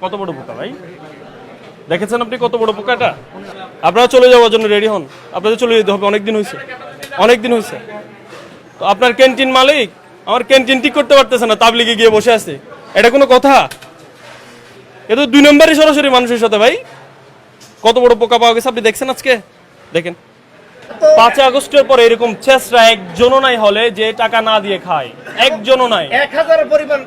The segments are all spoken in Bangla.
কত বড় পোকা ভাই? দেখেছেন আপনি কত বড় পোকাটা আপনারা চলে যাওয়ার জন্য রেডি হন। আপনাদের চলে যেতে হবে অনেক দিন হয়েছে অনেক দিন হয়েছে তো আপনার ক্যান্টিন মালিক আমার ক্যান্টিন ঠিক করতে পারতেছে না তাবলিগে গিয়ে বসে আছে। এটা কোনো কথা? এ তো দুই নম্বরই সরাসরি মানুষের সাথে ভাই। কত বড় পোকা পাওয়া গেছে আপনি দেখছেন আজকে? দেখেন। পাঁচ আগস্টের পরে এরকম চেষ্টা একজনও নাই হলে যে টাকা না দিয়ে খায়। একজনও নাই। এক হাজার পরিমাণ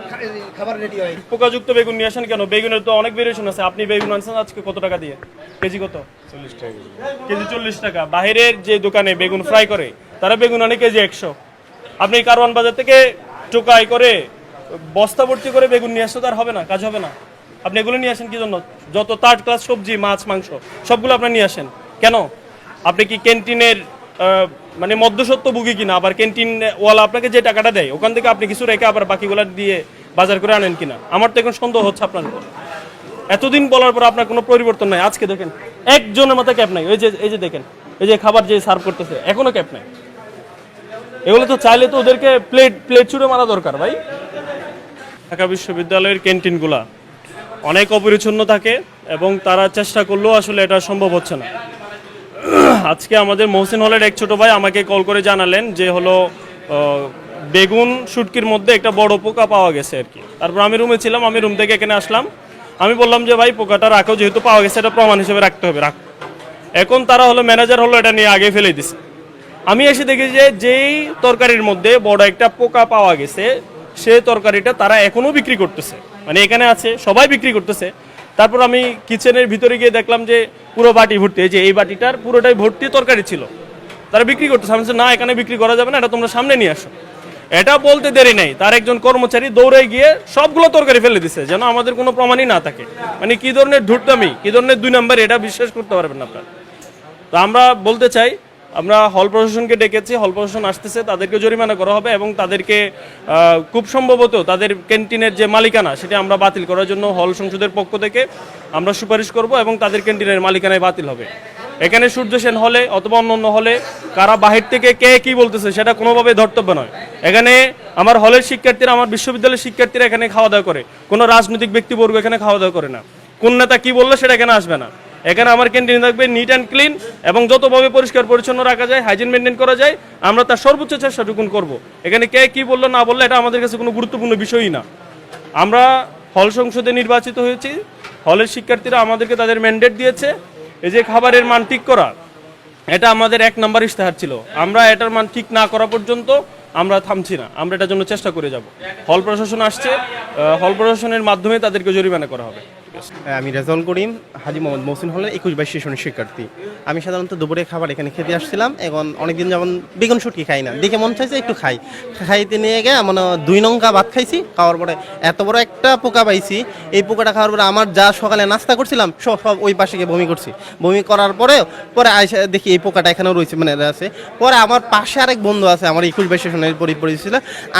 খাবার রেডি হয়। পোকাযুক্ত বেগুন নিয়ে আসেন কেন? বেগুনের তো অনেক ভেরিয়েশন আছে। আপনি বেগুন আনছেন আজকে কত টাকা দিয়ে? কেজি কত? চল্লিশ টাকা কেজি। চল্লিশ টাকা। বাইরের যে দোকানে বেগুন ফ্রাই করে তারা বেগুন আনে কেজি একশো। আপনি কারওয়ান বাজার থেকে টোকাই করে বস্তা ভর্তি করে বেগুন নিয়ে আসতে তার হবে না কাজ হবে না। আপনি এগুলো নিয়ে আসেন কি জন্য? যত থার্ড ক্লাস সবজি মাছ মাংস সবগুলো আপনি নিয়ে আসেন। কেন? আপনি কি ক্যান্টিনের মানে মধ্যসত্ত্ব ভুগি কিনা, আবার ক্যান্টিন ওয়ালা আপনাকে যে টাকাটা দেয়, ওখান থেকে আপনি কিছু রেখে আবার বাকিগুলো দিয়ে বাজার করে আনেন কিনা? আমার তো এখন সন্দেহ হচ্ছে আপনার উপর। এতদিন বলার পর আপনার কোনো পরিবর্তন নাই। আজকে দেখেন, একজনের মাথায় ক্যাপ নাই। ওই যে, এই যে দেখেন, এই যে খাবার যে সার্ভ করতেছে, এখনও ক্যাপ নাই। এগুলো তো চাইলে তো ওদেরকে প্লেট প্লেট ছুড়ে মারা দরকার ভাই। ঢাকা বিশ্ববিদ্যালয়ের ক্যান্টিনগুলা অনেক অপরিচ্ছন্ন থাকে এবং তারা চেষ্টা করলেও আসলে এটা সম্ভব হচ্ছে না। আজকে আমাদের মহসিন হলের এক ছোট ভাই আমাকে কল করে জানালেন যে হলো বেগুন শুটকির মধ্যে একটা বড় পোকা পাওয়া গেছে আর কি। তারপর আমি রুমে ছিলাম, আমি রুম থেকে এখানে আসলাম। আমি বললাম যে, ভাই, পোকাটা রাখো, যেহেতু পাওয়া গেছে, এটা প্রমাণ হিসেবে রাখতে হবে, রাখ। এখন তারা হলো ম্যানেজার হলো এটা নিয়ে আগে ফেলে দিছে। আমি এসে দেখি যে, যেই তরকারির মধ্যে বড় একটা পোকা পাওয়া গেছে, সে তরকারিটা তারা এখনও বিক্রি করতেছে। মানে এখানে আছে, সবাই বিক্রি করতেছে। তারপর আমি কিচেনের ভিতরে গিয়ে দেখলাম যে পুরো বাটি ভর্তি, এই যে এই বাটিটার পুরোটাই ভর্তি তরকারি ছিল। তারা বিক্রি করতেছে। আমি না, এখানে বিক্রি করা যাবে না, এটা তোমরা সামনে নিয়ে আসো। এটা বলতে দেরি নাই। তার একজন কর্মচারী দৌড়ে গিয়ে সবগুলো তরকারি ফেলে দিছে, যেন আমাদের কোনো প্রমাণই না থাকে। মানে কি ধরনের ধূর্তামি কি ধরনের দুই নাম্বার, এটা বিশ্বাস করতে পারবেন আপনারা। তো আমরা বলতে চাই আমরা হল প্রশাসনকে ডেকেছি, হল প্রশাসন আসতেছে, তাদেরকে জরিমানা করা হবে এবং তাদেরকে খুব সম্ভবত তাদের ক্যান্টিনের যে মালিকানা, সেটা আমরা বাতিল করার জন্য হল সংসদের পক্ষ থেকে আমরা সুপারিশ করব এবং তাদের ক্যান্টিনের মালিকানায় বাতিল হবে। এখানে সূর্য সেন হলে অথবা অন্য হলে, কারা বাহির থেকে কে কি বলতেছে, সেটা কোনোভাবে ধর্তব্য নয়। এখানে আমার হলের শিক্ষার্থীরা, আমার বিশ্ববিদ্যালয়ের শিক্ষার্থীরা এখানে খাওয়া দাওয়া করে। কোনো রাজনৈতিক ব্যক্তিবর্গ এখানে খাওয়া দাওয়া করে না। কোন নেতা কি বলল, সেটা এখানে আসবে না। এখানে আমার ক্যান্টিন থাকবে নিট অ্যান্ড ক্লিন এবং যতভাবে পরিষ্কার পরিচ্ছন্ন রাখা যায় হাইজিন মেনটেন করা যায়, আমরা তার সর্বোচ্চ চেষ্টাটুকুন করব। এখানে কে কি বলল না বলল, এটা আমাদের কাছে কোনো গুরুত্বপূর্ণ বিষয়ই না। আমরা হল সংসদে নির্বাচিত হয়েছি, হলের শিক্ষার্থীরা আমাদেরকে তাদের ম্যান্ডেট দিয়েছে, এই যে খাবারের মান ঠিক করা, এটা আমাদের এক নম্বর ইশতেহার ছিল। আমরা এটার মান ঠিক না করা পর্যন্ত আমরা থামছি না, আমরা এটার জন্য চেষ্টা করে যাব। হল প্রশাসন আসছে হল প্রশাসনের মাধ্যমে তাদেরকে জরিমানা করা হবে। আমি রেজাউল করিম, হাজি মোহাম্মদ মহসিন হলের একুশ বাইশ সেশনের শিক্ষার্থী। আমি সাধারণত দুপুরে খাবার এখানে খেতে আসছিলাম, এখন অনেকদিন যেমন বেগুন শুটকি খাই না। দেখে মন চাইছে একটু খাই। খাইতে নিয়ে গিয়ে মানে দুই নঙ্কা ভাত খাইছি, খাওয়ার পরে এত বড় একটা পোকা পাইছি। এই পোকাটা খাওয়ার পরে আমার যা সকালে নাস্তা করছিলাম, সব সব ওই পাশে গিয়ে বমি করছি। বমি করার পরে পরে আইসা দেখি এই পোকাটা এখানেও রয়েছে মানে আছে। পরে আমার পাশে আরেক বন্ধু আছে, আমার একুশ বাইশ সেশনের পরিচিত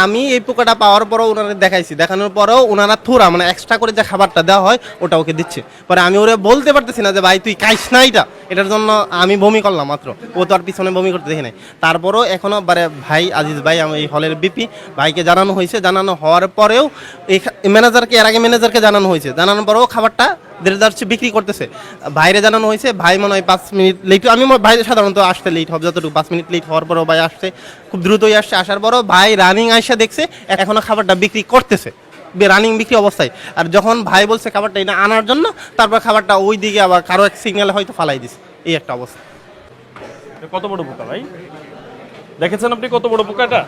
আমি এই পোকাটা পাওয়ার পরেও ওনারা দেখাইছি। দেখানোর পরেও ওনারা থুরা মানে এক্সট্রা করে যে খাবারটা দেওয়া হয় ওটা ওকে দিচ্ছে। পরে আমি ওরে বলতে পারতেছি না যে, ভাই, তুই খাইস না এটা। এটার জন্য আমি বমি করলাম মাত্র। ও তো আর পিছনে বমি করতে দেখি নাই। তারপরেও এখনও বারে ভাই, আজিজ ভাই, আমি এই হলের বিপি। ভাইকে জানানো হয়েছে। জানানো হওয়ার পরেও এই ম্যানেজারকে এর আগে ম্যানেজারকে জানানো হয়েছে। জানানোর পরেও খাবারটা দেড়দারছে বিক্রি করতেছে। বাইরে জানানো হয়েছে, ভাই, মনে হয় পাঁচ মিনিট লেট আমি ভাই সাধারণত আসতে লেট হবে, যতটুকু পাঁচ মিনিট লেট হওয়ার পরও ভাই আসছে। খুব দ্রুতই আসছে। আসার পরও ভাই রানিং আইসা দেখছে এখনও খাবারটা বিক্রি করতেছে। রানিং বিক্রি অবস্থায়। আর যখন ভাই বলছে খাবারটা এটা আনার জন্য তারপর খাবারটা ওই দিকে আবার কারও এক সিগনালে হয়তো ফালাই দিছে। এই একটা অবস্থা। কত বড় পোকা ভাই? দেখেছেন আপনি কত বড় পোকাটা?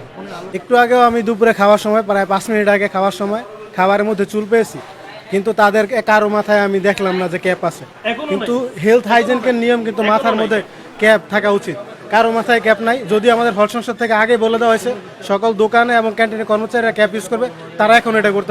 একটু আগেও আমি দুপুরে খাওয়ার সময় প্রায় পাঁচ মিনিট আগে খাওয়ার সময় খাবারের মধ্যে চুল পেয়েছি। কিন্তু তাদের কারও মাথায় আমি দেখলাম না যে ক্যাপ আছে। কিন্তু হেলথ হাইজেনকে নিয়ম কিন্তু মাথার মধ্যে ক্যাপ থাকা উচিত। কারও মাথায় ক্যাপ নাই। যদি আমাদের ফল সংসদ থেকে আগে বলে দেওয়া হয়েছে সকল দোকানে এবং ক্যান্টিনের কর্মচারীরা ক্যাপ ইউজ করবে তারা এখন এটা করতে